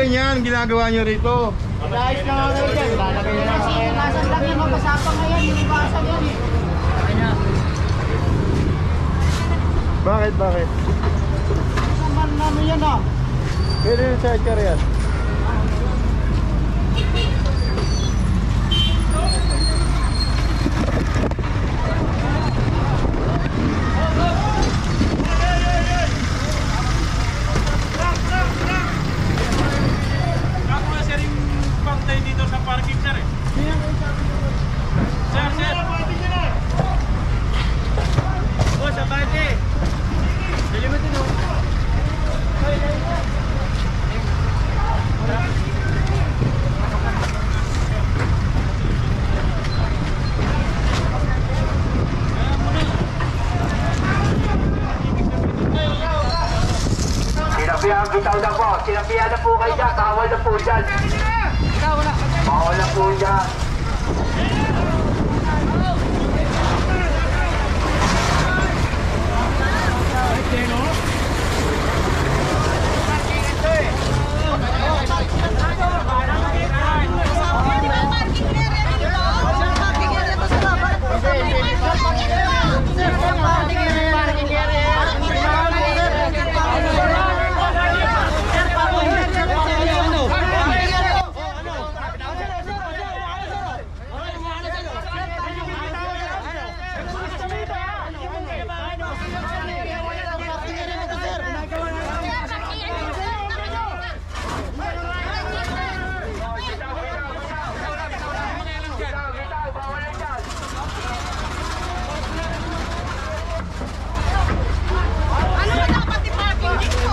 ganyan, ginagawa nyo rito. Guys, na ano dyan, lalagay na lang sa Sinilasan lang yan, mapasapang na yan, iniwasan yan eh. Bakit, bakit? Naman ano yan ah. Pwede yung sidecar yan. Ako nga sir yung pangtay dito sa parking sir eh. Sir, sir. Oh, sa bate. Dali mo din oh. Sinabihan bitaw na po. Sinabihan na po kayo dyan. Bawal na po dyan. Bawal na po dyan. Ano ba dapat i-parking dito?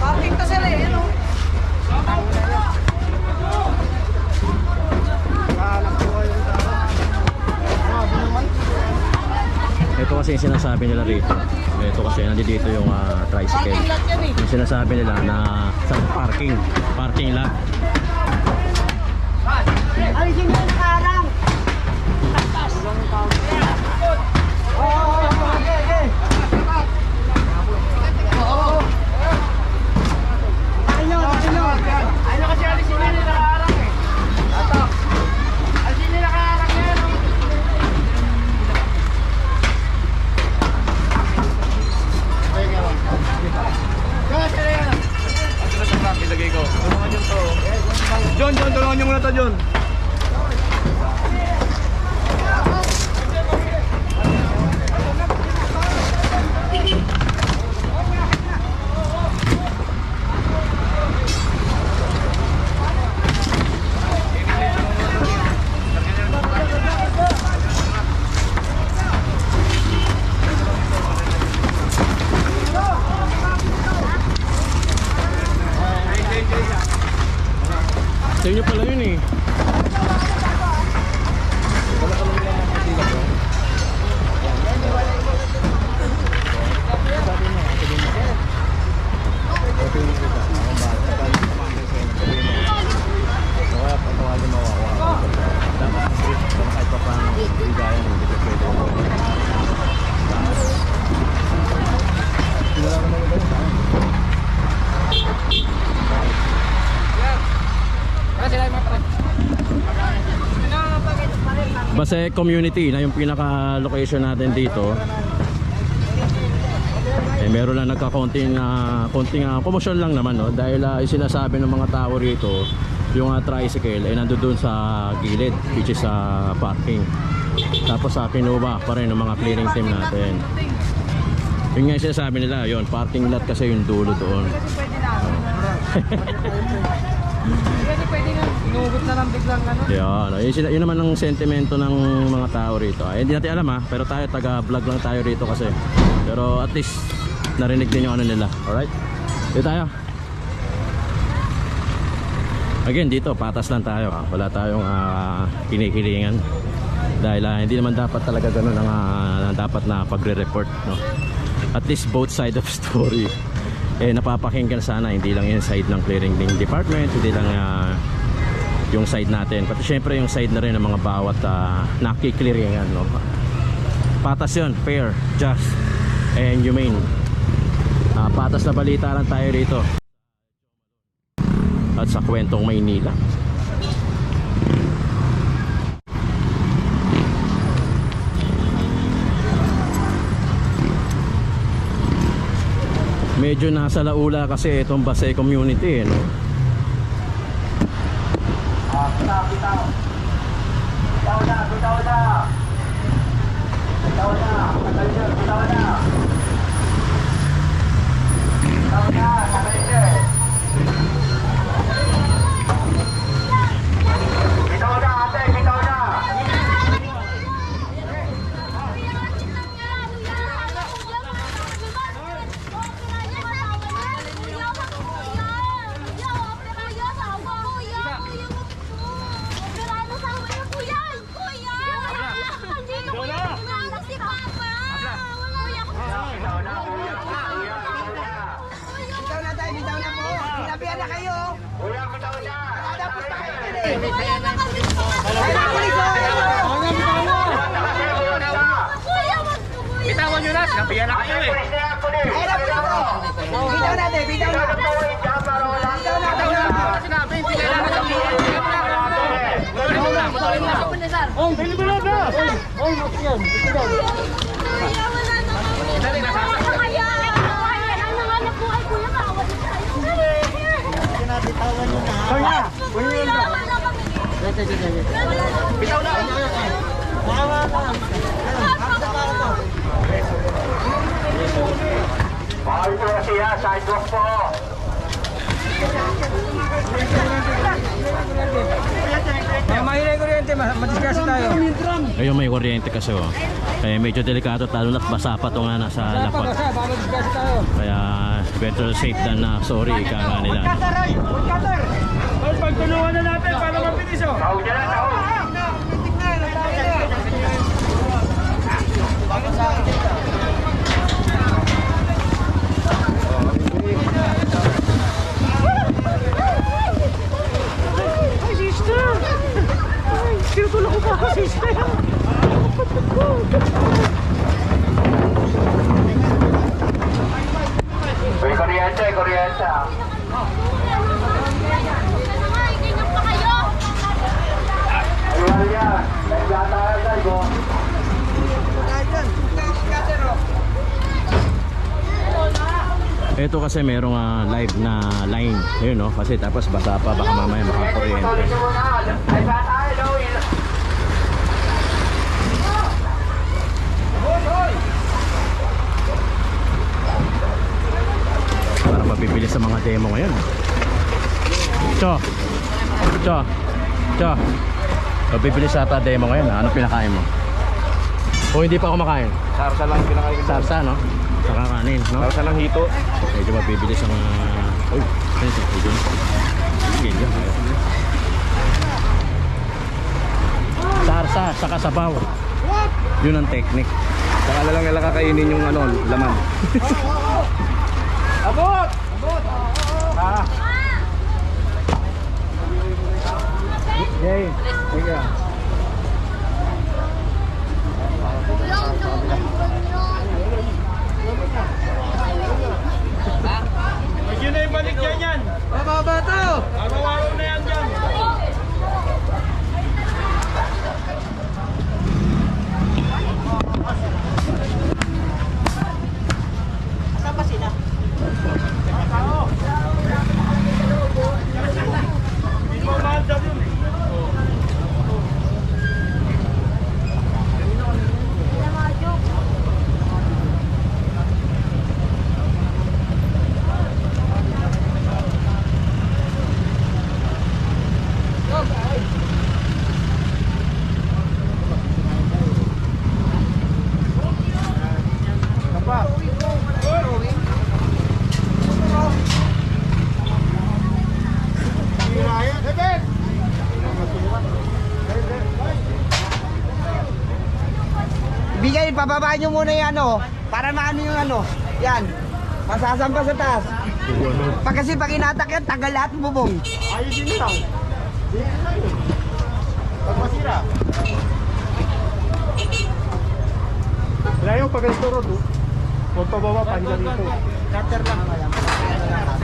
Parking to sila eh, ano? Ito kasi yung sinasabi nila rito. Ito kasi nandito yung ah, tricycle. Eh. Yung sinasabi nila na sa parking, parking lot. Ay, hindi na nakarang. Ano kasi alis nila nila nakaharang eh. Ato. Alis nila nakaharang yan. oh. Kaya sila yan. John, John, tulungan nyo muna to, John. Sa inyo pala yun eh. Basta community na yung pinaka location natin dito. Eh meron lang nagka-konting ah, konting uh, commotion lang naman no dahil uh, sinasabi ng mga tao rito yung ah, tricycle ay nandoon sa gilid which is sa parking. Tapos sa kinuha pa rin ng mga clearing team natin. Yun nga yung sinasabi nila, yun, parking lot kasi yung dulo doon. Pwede na. Lang biglang ano. Yan, yun, sila, yun naman ang sentimento ng mga tao rito. Ay, hindi natin alam ha, pero tayo taga-vlog lang tayo rito kasi. Pero at least narinig din yung ano nila. Alright? Dito tayo. Again, dito patas lang tayo. Ha? Wala tayong ah, kinikilingan. Dahil ah, hindi naman dapat talaga ganun ang ah, dapat na pagre-report. No? At least both side of story. Eh, napapakinggan sana hindi lang yung side ng clearing department, hindi lang ah, yung side natin. Pati syempre yung side na rin ng mga bawat uh, nakiklearingan. No? Patas yun, fair, just, and humane. patas na balita lang tayo rito. At sa kwentong Maynila. Medyo nasa laula kasi itong Basay community eh, no? Ah, bitaw, bitaw. Bitaw na, bitaw na. Bitaw na, tagal niya, bitaw na. Bitaw na, tagal niya. Bitaw na, ate, bitaw na. Bitaw na, kuya, kuya, kuya. Bitaw na tayo, bitaw na po. Sinabihan na kayo. Kuya, bitaw na. Tapos na kayo dyan eh. Kaya na kasi Ay, nakulit ko. Bitawan nyo na, sinabihan na kayo eh. Ay, nakulit ko. Bitaw natin, bitaw na. Bitaw na, bitaw na. Sinabi, hindi na lang Bitaw na! Mahal po siya, sidewalk po. Mahina yung kuryente, madiscuss tayo. Ayun may kuryente kasi oh. Kaya medyo delikado lalo na't basa pa to nga nasa lapag. Kaya better safe than na sorry ika nga nila. Pagtulungan na natin para mabilis oh. Tawag niya na, tawag. Uy, kuryente, kuryente. ah. Ayun yan. Ka tayo. Ito kasi merong ah, live na line. Ayun no, kasi tapos basa pa baka mamaya makakuryente. Para mapipili sa mga demo ngayon. Cho. Cho. Cho. Mapipili sa ata demo ngayon. Ano pinakain mo? O hindi pa ako makain. Sarsa lang pinakain. Sarsa no? Saka kanin no? Sarsa lang hito. Medyo mapipili sa mga... Uy, ano ito? Medyo. Sige, yan. Sarsa, saka sabaw. Yun ang technique. Saka na lang nila kakainin yung ano, laman. Abot! Jay, sige. Medyo na yung balik dyan yan. Mababa to! Araw-araw na yan dyan. Bigay, pababa nyo muna yung ano, para maano yung ano. Yan. Masasampa sa taas. Pag kasi pag inatak yan, tagal lahat bubong. Ayusin nyo lang. Pag masira. Wala yung pag ganito road, oh. Huwag pababa, panjang dito. Cutter lang. Cutter lang.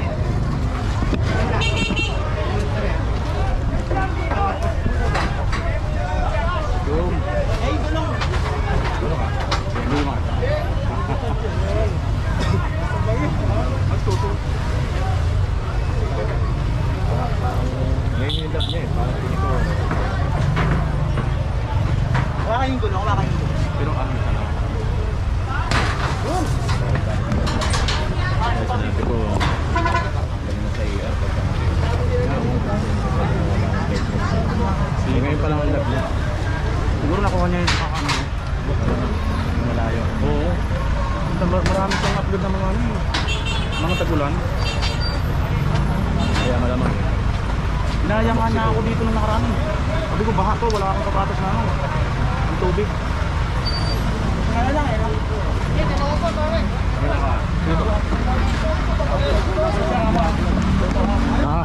Inayangan na ako dito nung nakaraan. eh. Sabi ko, baha to, wala akong kapatas na ano. Ang tubig. Ah.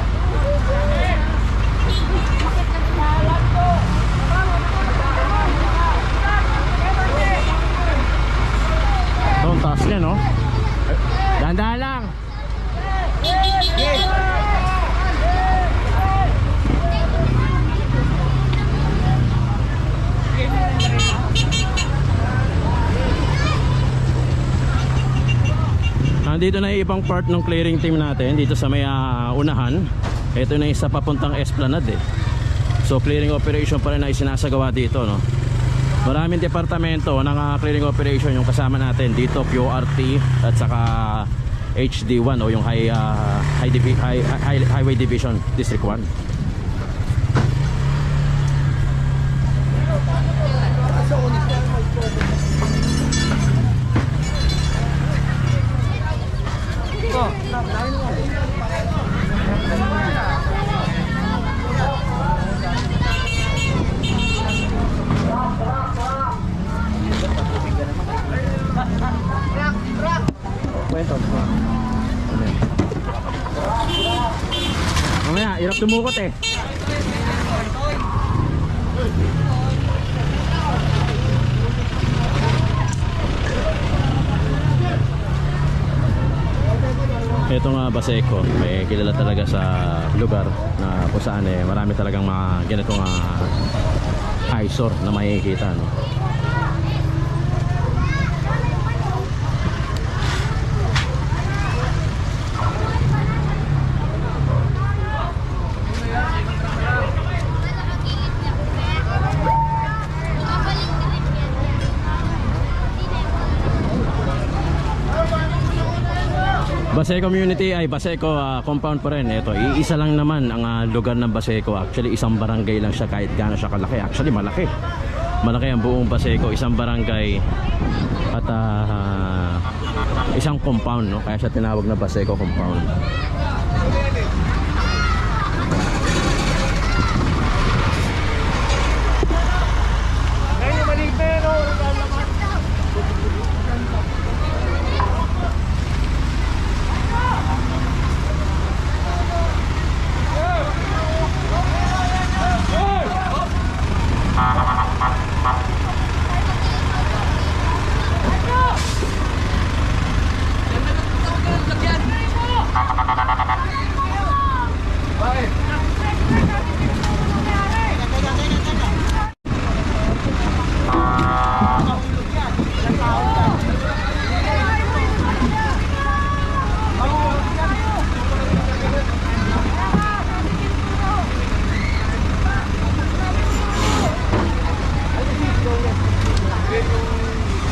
Ito, ang taas niya, no? Dahan-dahan lang. Ibang part ng clearing team natin dito sa may ah, unahan. Ito na isa papuntang Esplanade eh. So clearing operation pa rin na isinasagawa dito no. Maraming departamento ng ah, clearing operation yung kasama natin dito QRT at saka HD1 o yung high, ah, high, high, high- highway division district 1. Kwento. Ano yan? Tumukot eh. Ito nga Baseco, may kilala talaga sa lugar na kung saan eh, marami talagang mga ganitong uh, eyesore na makikita. No? Baseco community ay Baseco ah, compound pa rin. Ito, iisa lang naman ang ah, lugar ng Baseco. Actually, isang barangay lang siya kahit gaano siya kalaki. Actually, malaki. Malaki ang buong Baseco, isang barangay at ah, isang compound, no? Kaya siya tinawag na Baseco compound.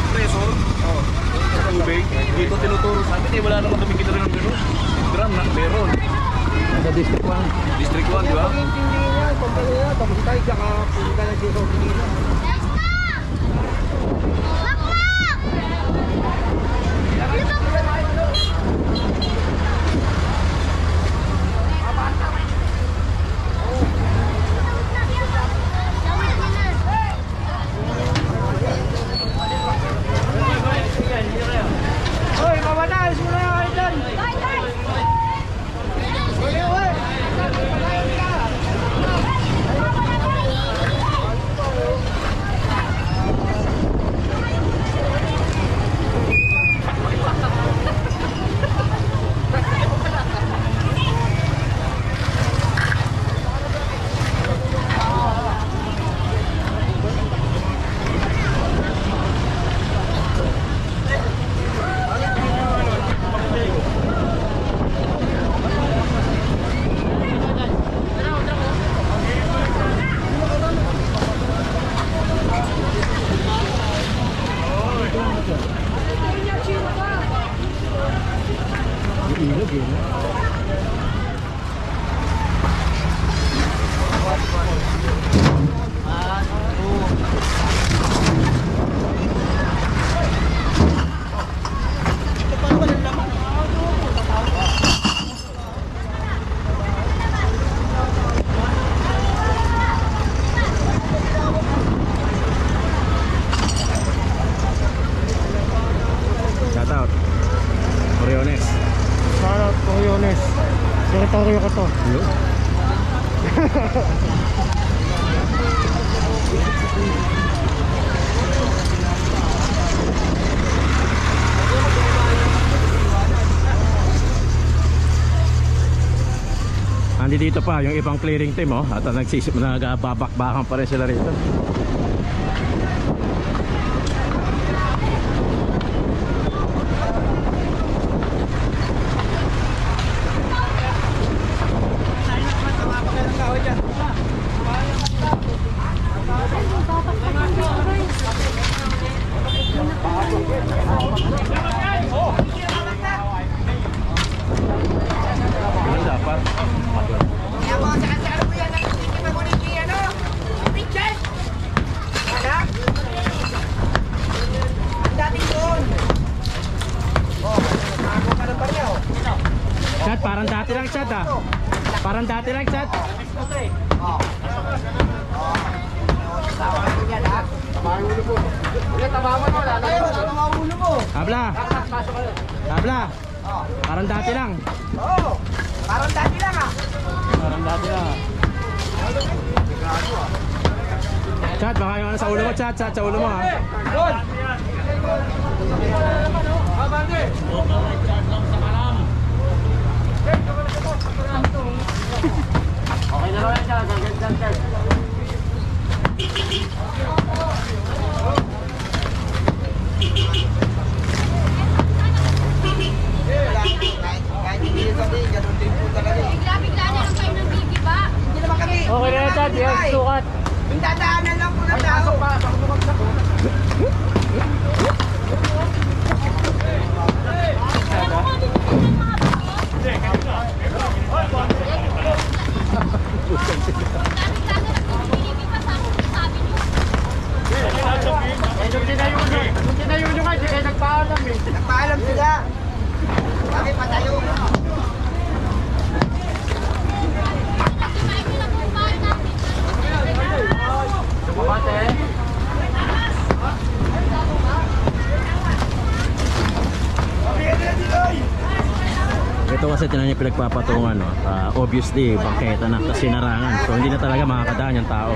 Pressure. Oh. Sa tubig. Dito tinuturo sa atin. Eh, wala naman tumikita rin ng gano'n. Drum na, meron. Sa District 1. District 1, di ba? Hoy, mawala! Alis mo na yung 你的饼 dito pa yung ibang clearing team oh at nagsisip nagbabakbakan pa rin sila rito. Yun dapat. Kaya mo, saan-saan mo yan? Nakikita mo ni Gia, ano? Richard! Ano? Ang dating doon. Oh, ako ka na ba niya, oh? Chat, parang dati lang chat ah. Parang dati lang chat. Oh. Oh. Tawa ko yan, ha? Tabahan ulo mo. Tabahan mo, lalayo. Tabahan ulo mo. Habla. Habla. Oh. Parang dati lang. Oh. Parang dati lang, ah. Parang dati lang. Chat, baka yung ano sa ulo mo, chat, chat, sa ulo mo ha. Ito talaga. eh. Bigla-bigla na lang kayo ng bibiba. Hindi naman kami. Okay na yan, Chad. Yes, sukat. Yung dadaanan lang po ng tao. Bigla-bigla na lang kayo ng bibiba sa sabi niyo. Nagpaalam sila. Kami patayo. Nakinain niyo na kung bakit natin. Ito kasi tinan niyo pinagpapatungan no. Ah, obviously, bangketa na kasi narangan. So hindi na talaga makakadaan yung tao.